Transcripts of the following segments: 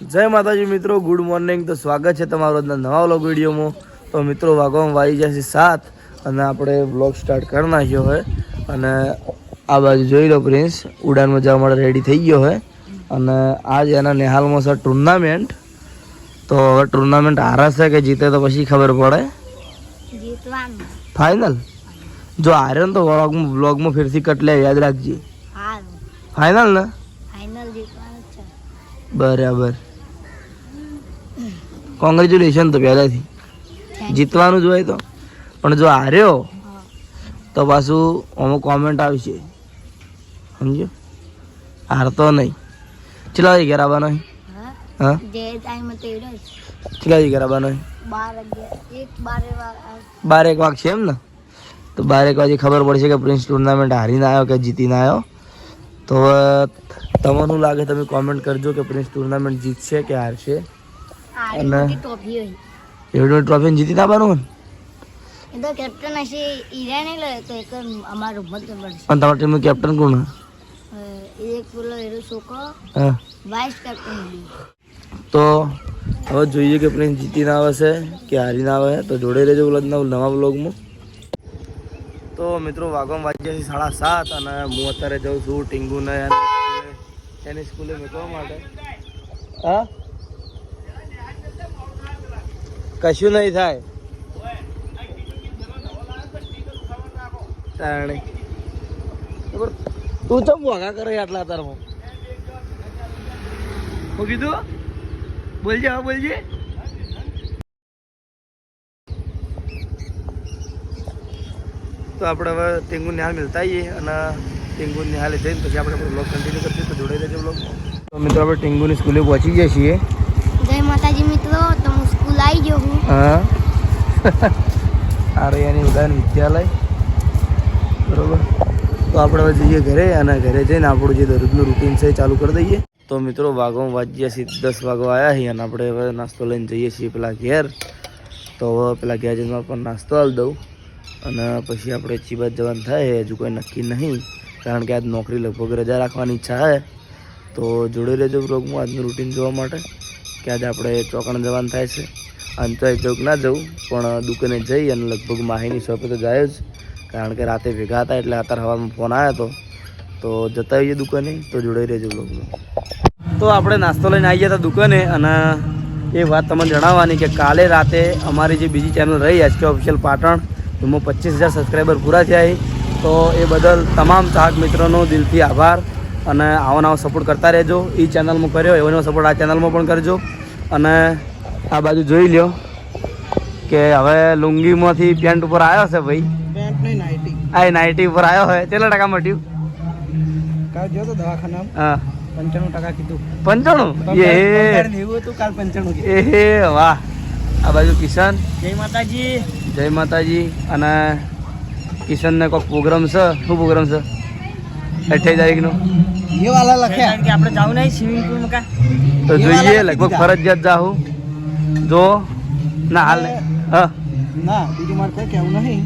જય માતાજી મિત્રો ગુડ મોર્નિંગ તો સ્વાગત છે તમારો નવા વ્લોગ વિડીયોમાં. તો મિત્રો વાગવામાં વાઈ જશે સાત અને આપણે વ્લોગ સ્ટાર્ટ કરી નાખ્યો હોય અને આ બાજુ જોઈ લો પ્રિન્સ ઉડાનમાં જવા માટે રેડી થઈ ગયો હોય અને આજ એના નિહાલમાં છે ટુર્નામેન્ટ તો હવે ટુર્નામેન્ટ હારશે કે જીતે તો પછી ખબર પડે. ફાઇનલ જો હારે ને તો વ્લોગમાં વ્લોગમાં ફેરથી કટલે યાદ રાખજે. ફાઇનલ ને? બરાબર. કોંગ્રેચ્યુલેશન તો પહેલાંથી. જીતવાનું જ હોય તો. પણ જો હાર્યો તો પાછું અમુક કોમેન્ટ આવશે. સમજો? હારતો નહીં. ચલા વાગે ઘેર આવવાનો હા. ચલા વાગે ઘેર આવવાનો બાર એક વાગ છે એમ ને? તો બાર એક વાગે ખબર પડશે કે પ્રિન્સ ટુર્નામેન્ટ હારીને આવ્યો કે જીતીને આવ્યો? તો તમને લાગે તમે કોમેન્ટ કરજો કે પ્રિન્સ ટુર્નામેન્ટ જીતશે કે હારશે? ટોપી હોય. ટ્રોફી જીતીને આવવાનું હોય? ને? એ તો કેપ્ટન હશે ઈરા નહીં તો એક અમારું મત મળશે અને તમારા ટીમનો કેપ્ટન કોણ? એક પેલો એરો છોકરો. હા. વાઇસ કેપ્ટન તો હવે જોઈએ કે પ્રિન્સ જીતીને આવે છે કે હારીને આવે. તો જોડે રહેજો વ્લોગના નવા વ્લોગમાં તો મિત્રો વાગવામાં વાગ્યા છે સાડા સાત અને હું અત્યારે જાઉં છું ટીંગુને એની સ્કૂલે મૂકવા માટે. હા? કશું નહીં થાય. તાણે. તું તો ભોગા કરે આટલા તારમાં? હું કીધું? બોલજે, હા, બોલજે. તો આપણે હવે ટેંગુ નિહાલ મિલતા આવીએ અને ટેંગુ નિહાલે જઈને પછી આપણે બ્લોગ કન્ટિન્યુ કરીશું. તો જોડાઈ રહેજો બ્લોગ તો મિત્રો, આપણે ટેંગુની સ્કૂલે પહોંચી ગયા છીએ. જય માતાજી મિત્રો તો હું સ્કૂલ આવી ગયો હું હા આ રહી એની ઉદાન વિદ્યાલય. બરોબર? તો આપણે હવે જઈએ ઘરે અને ઘરે જઈને આપણું જે દરરોજનું રૂટીન છે એ ચાલુ કરી દઈએ. તો મિત્રો વાગો વાગ્યા છીએ, દસ વાગો આવ્યા છીએ અને આપણે હવે નાસ્તો લઈને જઈએ છીએ પેલા ઘેર. તો હવે પેલા ગેરજનમાં પણ નાસ્તો આલ દઉં અને પછી આપણે ચીબાદ જવાનું થાય, હજુ કોઈ નક્કી નહીં. કારણ કે આજ નોકરી લગભગ રજા રાખવાની ઈચ્છા છે. તો જોડે રહેજો બ્લોગમાં આજનું રૂટીન જોવા માટે, કે આજે આપણે ચોકણ જવાનું થાય છે. અંતર ચોક ના જવું પણ દુકાને જઈ અને લગભગ માહીની શોપે તો જાય જ. કારણ કે રાતે ભેગા હતા એટલે અત્યારે હવામાં ફોન આવ્યો હતો તો જતા આવીએ દુકાને, તો જોડાઈ રહેજો બ્લોગમાં તો આપણે નાસ્તો લઈને આવી ગયા હતા દુકાને અને એ વાત તમને જણાવવાની કે કાલે રાતે અમારી જે બીજી ચેનલ રહી, એચકે ઓફિશિયલ પાટણ, એમાં પચીસ હજાર સબસ્ક્રાઈબર પૂરા થયા તો એ બદલ તમામ ચાહક મિત્રોનો દિલથી આભાર અને આવો નવો સપોર્ટ કરતા રહેજો. એ ચેનલમાં કર્યો, એવો સપોર્ટ આ ચેનલમાં પણ કરજો. અને આ બાજુ જોઈ લ્યો કે હવે લુંગીમાંથી પેન્ટ ઉપર આવ્યો છે ભાઈ. પેન્ટ નહીં નાઇટી. આ એ નાઇટી ઉપર આવ્યો હોય કેટલા ટકા મટ્યું? કાલ તો દવાખાના હા. પંચાણું ટકા કીધું. પંચાણું? એ હતું કાલ પંચાણું એ વાહ. આ બાજુ કિશન. જય માતાજી. જય માતાજી. અને કિશનને કોઈક પ્રોગ્રામ છે? શું પ્રોગ્રામ છે? અઠ્યાવીસ તારીખનો. એ વાલા લખ્યા. કે આપણે જાવ નહીં સ્વિમિંગ પુલમાં તો જોઈએ લગભગ ફરજિયાત જાહું જો ના હાલ ને હા. ના બીજું મારે કઈ કેવું નહીં.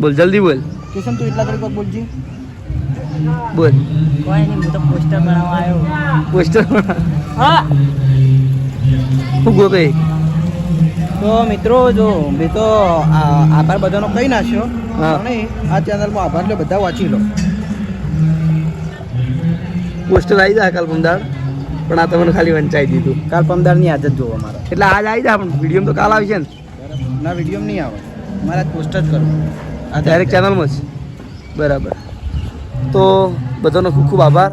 બોલ. જલ્દી બોલ. કિશન તું એટલા તરીકે બોલજી? બોલ. કોઈ નહીં હું તો પોસ્ટર બનાવવા આવ્યો. પોસ્ટર હા. હું ગો કઈ? તો મિત્રો જો મેં તો આ- આભાર બધાનો કહી નાખ્યો. નહીં આ ચેનલમાં આભાર લો બધા વાંચી લો. પોસ્ટર આવી જાય કાલ પમદાડ પણ આ તમને ખાલી વંચાઈ દીધું. કાલ પમદારની આદત જોવો મારે. એટલે આજ આવી જાય પણ વીડિયો તો કાલ આવશે ને. ના વીડિયો નહીં આવે. મારે પોસ્ટ પોસ્ટર જ કરવું. આ ડાયરેક્ટ ચેનલમાં જ. બરાબર. તો બધાનો ખૂબ ખૂબ આભાર.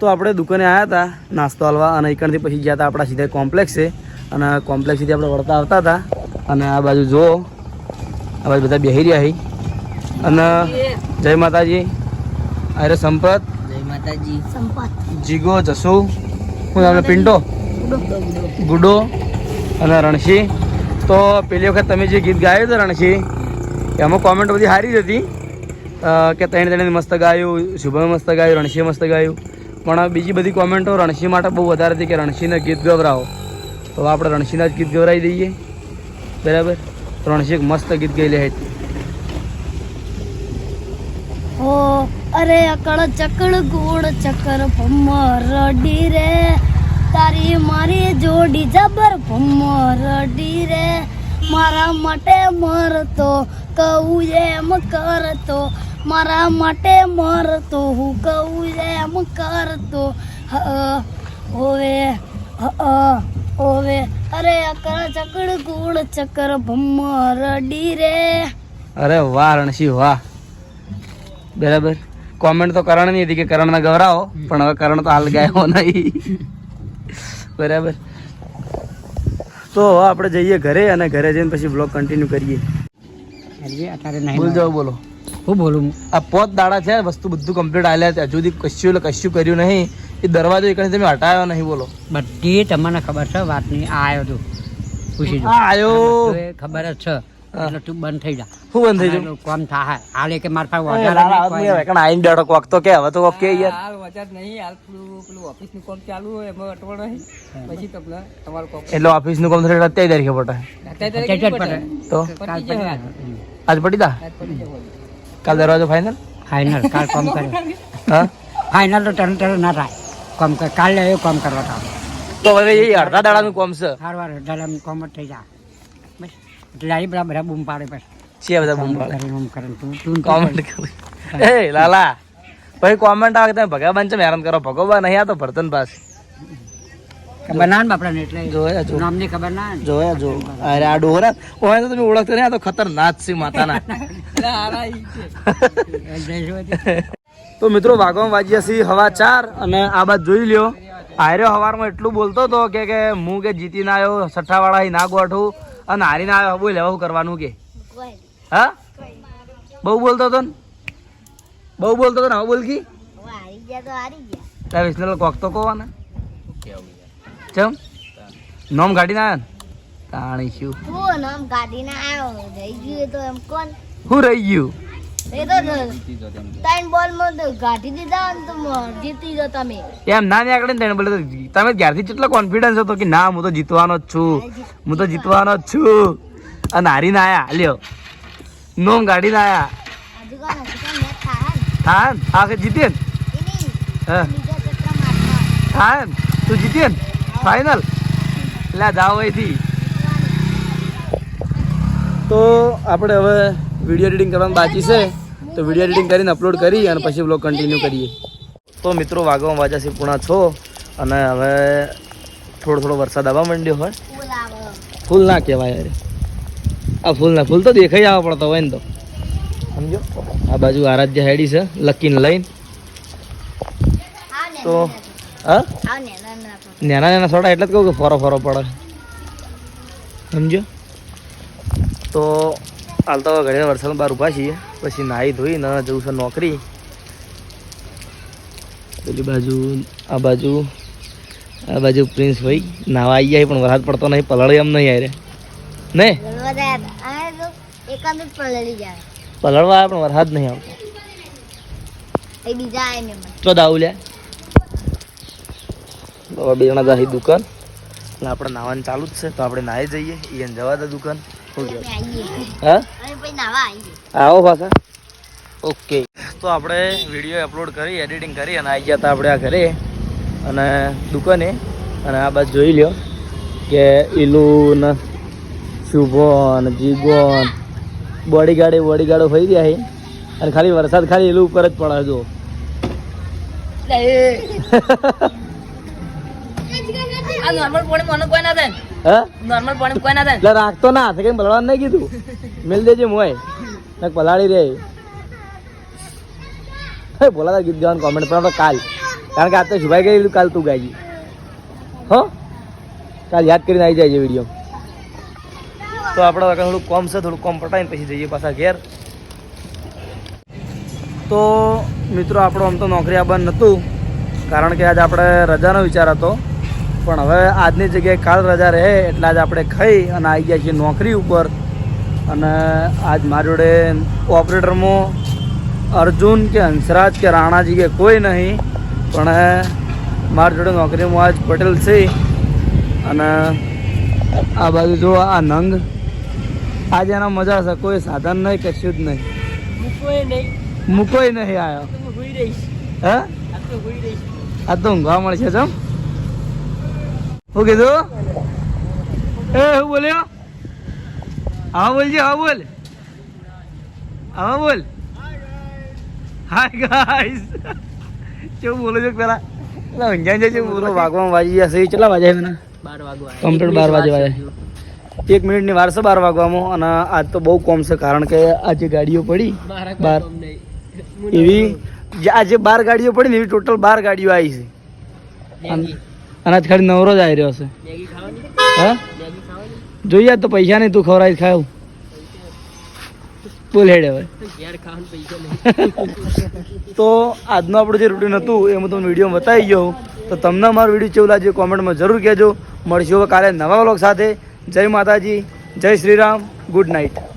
તો આપણે દુકાને આવ્યા હતા નાસ્તો હાલવા અને એકણથી પછી ગયા હતા આપણા સીધા કોમ્પ્લેક્સે છે અને કોમ્પ્લેક્સથી આપણે વળતા આવતા હતા. અને આ બાજુ જુઓ. આ બાજુ બધા બેહી રહ્યા છે. અને જય માતાજી. અરે સંપત. જય માતાજી. સંપત. જીગો જસુ. હું તમને પિન્ટો? ગુડો. અને રણસી તો પેલી વખત તમે જે ગીત ગાયું હતું રણસી એમાં કોમેન્ટ બધી સારી જ હતી. કે ત્રણ ત્રણે મસ્ત ગાયું શુભમ મસ્ત ગાયું રણસીએ મસ્ત ગાયું. પણ બીજી બધી કોમેન્ટો રણશી માટે બહુ વધારે હતી કે રણસીને ગીત ગવરાવો. તો આપણે રણસીના જ ગીત ગવરાવી દઈએ. બરાબર? રણસી એક મસ્ત ગીત ગયેલી હતી. અરે અકળ ચકળ, ગોળ ચક્કર ભમર ડી રે. તારી મારી જોડી જબર ભમરડી રે. મારા માટે મરતો, કહું એમ કરતો. મારા માટે મરતો, હું કહું એમ કરતો. હોવે હોવે અરે અકર ચકળ ગુડ ચક્કર ભમરડી રે. અરે વાહ રણસી વાહ. બરાબર? કોમેન્ટ તો કરણની હતી કે કરણના ગવરાવો પણ હવે કરણ તો હાલ ગાયો નહીં. બરાબર. તો આપણે જઈએ ઘરે અને ઘરે જઈને પછી બ્લોગ કન્ટિન્યુ કરીએ. બોલ નહીં બોલો હું બોલું? આ પોત દાડા છે વસ્તુ બધું કમ્પ્લીટ આલ્યા છે. હજુ સુધી કશું એટલે કશું કર્યું નહીં. એ દરવાજો એકને તમે હટાયો નહીં બોલો. બધી તમને ખબર છે વાતની. આ આવ્યો તું. પૂછી આવ્યો ખબર જ છે. એટલે તું બંધ થઈ જા. શું બંધ થઈ આ કોમ થાય હાલ કે માર પાસે નહીં, કોઈ. નહીં. આઈને બેઠો કોક તો કે હવે તો કોક કે યાર. હાલ વચન નહીં હાલ પેલું પેલું ઓફિસનું કામ ચાલુ હોય એમાં અટવણ નહીં. પછી તમને તમારું કોમ. એટલે ઓફિસનું કામ એટલે અત્યારે તારીખે પટાય અત્યારે તારીખે પડે. પટે? તો? જાય આજ. પડી દા કાલ દરવાજો ફાઇનલ ફાઇનલ કાલ કોમ કરે હા? ફાઇનલ તો તરત તરત ના થાય. કોમ કર કાલે એ કામ કરવા તો. હવે એ અડધા દાડાનું કોમ છે. હાર વાર દાડા કોમ જ થઈ જા. એટલે બધા બધા બૂમ પાડે પછી. છે બધા બૂમ પાડે. કરીને કરે તું તું કોમેન્ટ કરી. એ લાલા પછી કોમેન્ટ આવે તમે ભગવાન છે? હેરાન કરો. ભગવાન નહીં આ તો ભરતન પાસે ખબર ના બાપડાને એટલે. જોયા જો. નામની ખબર ના જોયા જો. અરે આ ડોહરા ઓય તો તમે ઓળખતો નહીં આ તો ખતરનાક છે માતાના. તો. મિત્રો વાગવામાં વાજ્યા છે હવા ચાર અને આ બાદ જોઈ લ્યો. આર્યો હવારમાં એટલું બોલતો હતો કે કે હું કે જીતીને આવ્યો સઠ્ઠાવાળા ના ગોઠું અને હારીને આવ્યો બોલ હવે શું કરવાનું કે? હા? બહુ બોલતો હતો ને? બહુ બોલતો હતો ને? હવે બોલ કી. હવે હારી ગયા તો હારી ગયા. તારે વિષ્ણુ કોક તો કોવાના ચમ? નોમ કાઢીને આવ્યા ને? તાણી શું? નામ કાઢીને આવ્યો રહી ગયું તો એમ કોણ? હું રહી ગયું? એ તો ત્રણ બોલમાં તો ગાઢી દીધા ને તો જીતી જો તમે. એમ ના નીકળે ને તેને બોલે તો તમે જ્યારથી કેટલો કોન્ફિડન્સ હતો કે ના હું તો જીતવાનો જ છું. હું તો જીતવાનો જ છું. અને હારીને આયા લ્યો. નોમ ગાડીને આયા. ને? હા ને? આ વખત જીતીએ ને હા ને? તું જીતીએ ને? ફાઇનલ એટલે જાઓ અહીંથી. તો આપણે હવે વીડિયો એડિટિંગ કરવાનું બાકી છે. તો વીડિયો એડિટિંગ કરીને અપલોડ કરી અને પછી બ્લોગ કન્ટિન્યુ કરીએ. તો મિત્રો વાગવામાં વાજા સિપુણા પૂણા છો. અને હવે થોડો થોડો વરસાદ આવવા માંડ્યો હોય. ફૂલ ના કહેવાય અરે આ ફૂલ ના, ફૂલ તો દેખાઈ આવવા પડતો હોય ને તો. સમજો? આ બાજુ આરાધ્ય હેડી છે, લકીને લઈને. તો, હા? નાના નાના સોડા એટલે જ કહું કે ફોરો ફોરો પડે. સમજો? તો હાલ તો ઘરે વાર વરસાદ બહાર ઊભા છીએ. પછી નાહી ધોઈ ન જવું છે નોકરી. પેલી બાજુ, આ બાજુ આ બાજુ પ્રિન્સ ભાઈ નાવા આવી જાય પણ વરસાદ પડતો નહીં, પલળે એમ નહીં આવે ને? પલળવા આવે, પણ વરસાદ નહીં આવતો. તો દાવું હવે બે જણા દુકાન. આપણે નાવાનું ચાલુ જ છે, તો આપણે નાહી જઈએ એને જવા દે દુકાન. હા? અમે પછી નાવા આવીએ આવો પાછા. ઓકે. તો આપણે વીડિયો અપલોડ કરી એડિટિંગ કરી અને આવી ગયા હતા આપણે આ ઘરે. અને દુકાને. અને આ બાજુ જોઈ લ્યો કે ઈલું શુભોન જીગોન બોડીગાર્ડ જીગો ફરી ગાડી બોડી ગાડો થઈ ગયા છે. અને ખાલી વરસાદ ખાલી એલું ઉપર જ પડાવજો જો આ નોર્મલ પાણી મને કોઈ ના થાય હા? નોર્મલ પાણી કોઈ ના થાય એટલે રાખતો ના હાથે કઈ બળવાનું નહીં કીધું. મેલ દેજે મોય ને પલાળી રે હે બોલા ગીત ગાવાનું કોમેન્ટ પણ કાલ. કારણ કે આ તો શુભાઈ ગયેલું કાલ તું ગાઈ હો? કાલ યાદ કરીને આવી જાય છે વીડિયો તો આપણે થોડું કોમ છે થોડું કોમ પટાવીને પછી જઈએ પાછા ઘેર. તો મિત્રો આપણો આમ તો નોકરી આવવાનું નહોતું. કારણ કે આજે આપણે રજાનો વિચાર હતો. પણ હવે આજની જગ્યાએ કાલ રજા રહે એટલે આજ આપણે ખાઈ અને આવી ગયા છીએ નોકરી ઉપર. અને આજ મારી જોડે ઓપરેટરમાં અર્જુન કે હંસરાજ કે રાણાજી કે કોઈ નહીં પણ મારી જોડે નોકરીમાં આજ પટેલ છે. અને આ બાજુ જો આ નંગ આજે એના મજા છે કોઈ સાધન નહીં કશું જ નહીં. મૂકો નહીં. મૂકોય નહીં આવ્યો હું આ તો ઊંઘવા મળશે ચમ? શું કીધું? એ શું બોલ્યો? હા બોલજે હા બોલ. હા બોલ. હાય ગાઈસ કેવું બોલો છો પેલા? એટલે જાય છે પૂરો વાગવામાં વાજી જશે એ કેટલા વાગ્યા મને બાર વાગવા કમ્પ્લીટ બાર વાગે વાગ્યા એક મિનિટની વાર છે બાર વાગવામાં અને આજ તો બહુ કોમ છે કારણ કે આજે ગાડીઓ પડી. બાર એવી જે આ બાર ગાડીઓ પડી ને એવી ટોટલ બાર ગાડીઓ આવી છે. અને આજ ખાલી નવરો જ આવી રહ્યો છે. હા? જોઈએ તો પૈસા નહીં, તું ખવડાવી ખાવ બોલ હેડે હવે. તો આજનું આપણું જે રૂટીન હતું, એ હું તમને વીડિયો બતાવી ગયો તો તમને મારો વીડિયો કેવું લાગ્યો કોમેન્ટમાં જરૂર કહેજો. મળશું કાલે નવા વ્લોગ સાથે. જય માતાજી, જય શ્રી રામ ગુડ નાઇટ.